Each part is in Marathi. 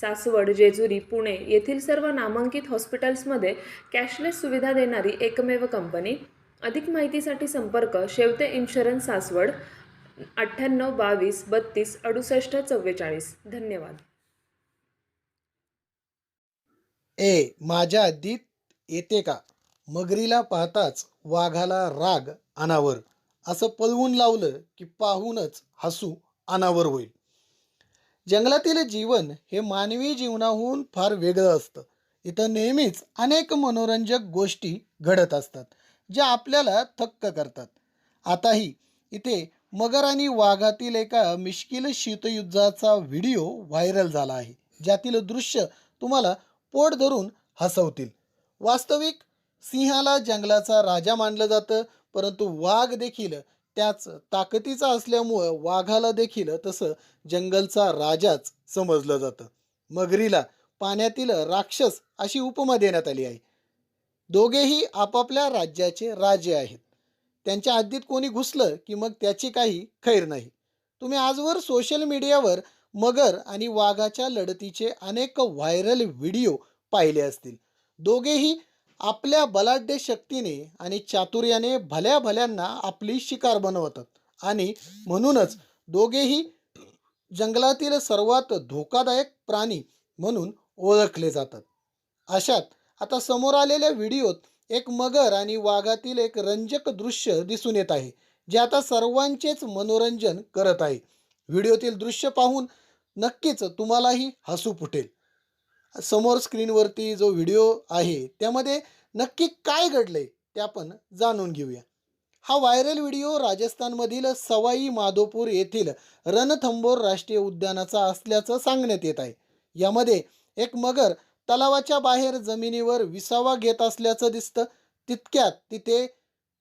सासवड जेजुरी पुणे येथील सर्व नामांकित हॉस्पिटल्समध्ये कॅशलेस सुविधा देणारी एकमेव कंपनी. अधिक माहितीसाठी संपर्क शेवते इन्शुरन्स सासवड अठ्ठ्याण्णव बावीस बत्तीस अडुसष्ट चव्वेचाळीस. धन्यवाद. ए माझ्या हद्दीत येते का? मगरीला पाहताच वाघाला राग अनावर. असं पळवून लावलं की पाहूनच हसू अनावर होईल. जंगलातील जीवन हे मानवी जीवनाहून फार वेगळं असतं. इथं नेहमीच अनेक मनोरंजक गोष्टी घडत असतात ज्या आपल्याला थक्क करतात. आताही इथे मगर आणि वाघातील एका मिश्किल शीतयुद्धाचा व्हिडिओ व्हायरल झाला आहे ज्यातील दृश्य तुम्हाला पोट धरून हसवतील. वास्तविक सिंहाला जंगलाचा राजा मानलं जातं परंतु वाघ देखील त्याच ताकदीचा असल्यामुळं वाघाला देखील तसं जंगलचा राजाच समजलं जातं. मगरीला पाण्यातील राक्षस अशी उपमा देण्यात आली आहे. दोघेही आपापल्या राज्याचे राजे आहेत. त्यांच्या हद्दीत कोणी घुसलं की मग त्याची काही खैर नाही. तुम्ही आजवर सोशल मीडियावर मगर आणि वाघाच्या लढतीचे अनेक व्हायरल व्हिडिओ पाहिले असतील. दोघेही आपल्या बलाढ्य शक्तीने आणि चातुर्याने भल्या भल्यांना आपली शिकार बनवतात. आणि म्हणूनच दोघेही जंगलातील सर्वात धोकादायक प्राणी म्हणून ओळखले जातात. अशात आता समोर आलेल्या व्हिडिओत एक मगर आणि वाघातील एक रंजक दृश्य दिसून येत आहे जे आता सर्वांचेच मनोरंजन करत आहे. व्हिडिओतील दृश्य पाहून नक्कीच तुम्हालाही हसू फुटेल. समोर स्क्रीनवरती जो व्हिडिओ आहे त्यामध्ये नक्की काय घडलंय ते आपण जाणून घेऊया. हा व्हायरल व्हिडिओ राजस्थानमधील सवाई माधोपूर येथील रणथंबोर राष्ट्रीय उद्यानाचा असल्याचं सांगण्यात येत आहे. यामध्ये एक मगर तलावाच्या बाहेर जमिनीवर विसावा घेत असल्याचं दिसतं. तितक्यात तिथे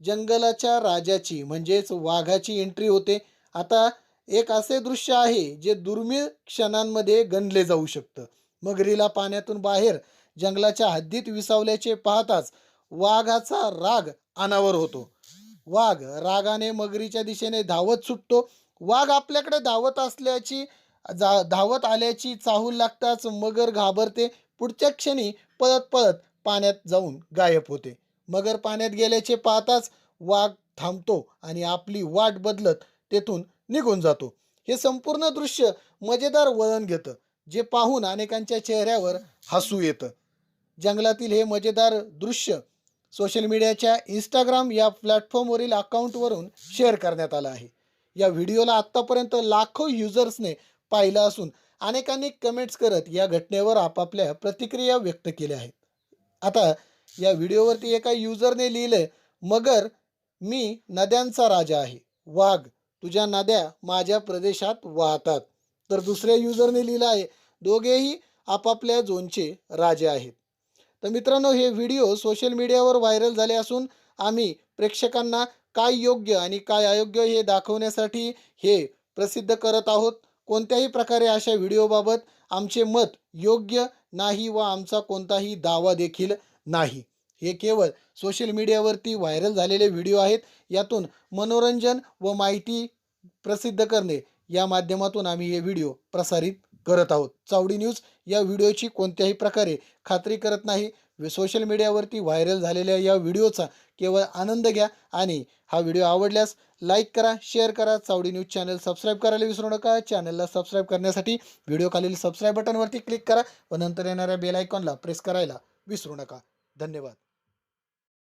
जंगलाच्या राजाची म्हणजेच वाघाची एंट्री होते. आता एक असे दृश्य आहे जे दुर्मिळ क्षणांमध्ये गणले जाऊ शकतं. मगरीला पाण्यातून बाहेर जंगलाच्या हद्दीत विसावल्याचे पाहताच वाघाचा राग अनावर होतो. वाघ रागाने मगरीच्या दिशेने धावत सुटतो. वाघ आपल्याकडे धावत असल्याची जा धावत आल्याची चाहूल लागताच मगर घाबरते. पुढच्या क्षणी पळत पळत पाण्यात जाऊन गायब होते. मगर पाण्यात गेल्याचे पाहताच वाघ थांबतो आणि आपली वाट बदलत तेथून निघून जातो. हे संपूर्ण दृश्य मजेदार वळण घेतं. जे पाहून अनेकांच्या चेहऱ्यावर हसू येतं. जंगलातील हे मजेदार दृश्य सोशल मीडियाच्या इंस्टाग्राम या प्लॅटफॉर्मवरील अकाउंटवरून शेअर करण्यात आलं आहे. या व्हिडिओला आत्तापर्यंत लाखो युजर्सने पाहिलं असून अनेकांनी कमेंट्स करत या घटनेवर आपापल्या प्रतिक्रिया व्यक्त केल्या आहेत. आता या व्हिडिओवरती एका युजरने लिहिलं मगर मी नद्यांचा राजा आहे. वाघ तुझ्या नद्या माझ्या प्रदेशात वाहतात. तर दुसऱ्या युजरने लिहिलं आहे दोघेही आपापल्या झोनचे राजे आहेत. तर मित्रांनो हे व्हिडिओ सोशल मीडियावर व्हायरल झाले असून आम्ही प्रेक्षकांना काय योग्य आणि काय अयोग्य हे दाखवण्यासाठी हे प्रसिद्ध करत आहोत. कोणत्याही प्रकारे अशा व्हिडिओबाबत आमचे मत योग्य नाही व आमचा कोणताही दावा देखील नाही. हे केवळ सोशल मीडियावरती व्हायरल झालेले व्हिडिओ आहेत. यातून मनोरंजन व माहिती प्रसिद्ध करणे या माध्यमातून आम्ही हे व्हिडिओ प्रसारित करत आहोत. चावडी न्यूज या व्हिडिओची कोणत्याही प्रकारे खात्री करत नाही. सोशल मीडियावरती व्हायरल झालेल्या या व्हिडिओचा केवळ आनंद घ्या आणि हा व्हिडिओ आवडल्यास लाईक करा शेअर करा. चावडी न्यूज चॅनल सबस्क्राईब करायला विसरू नका. चॅनलला सबस्क्राईब करण्यासाठी व्हिडिओ खालील सबस्क्राईब बटनवरती क्लिक करा व नंतर येणाऱ्या बेल आयकॉनला प्रेस करायला विसरू नका. धन्यवाद.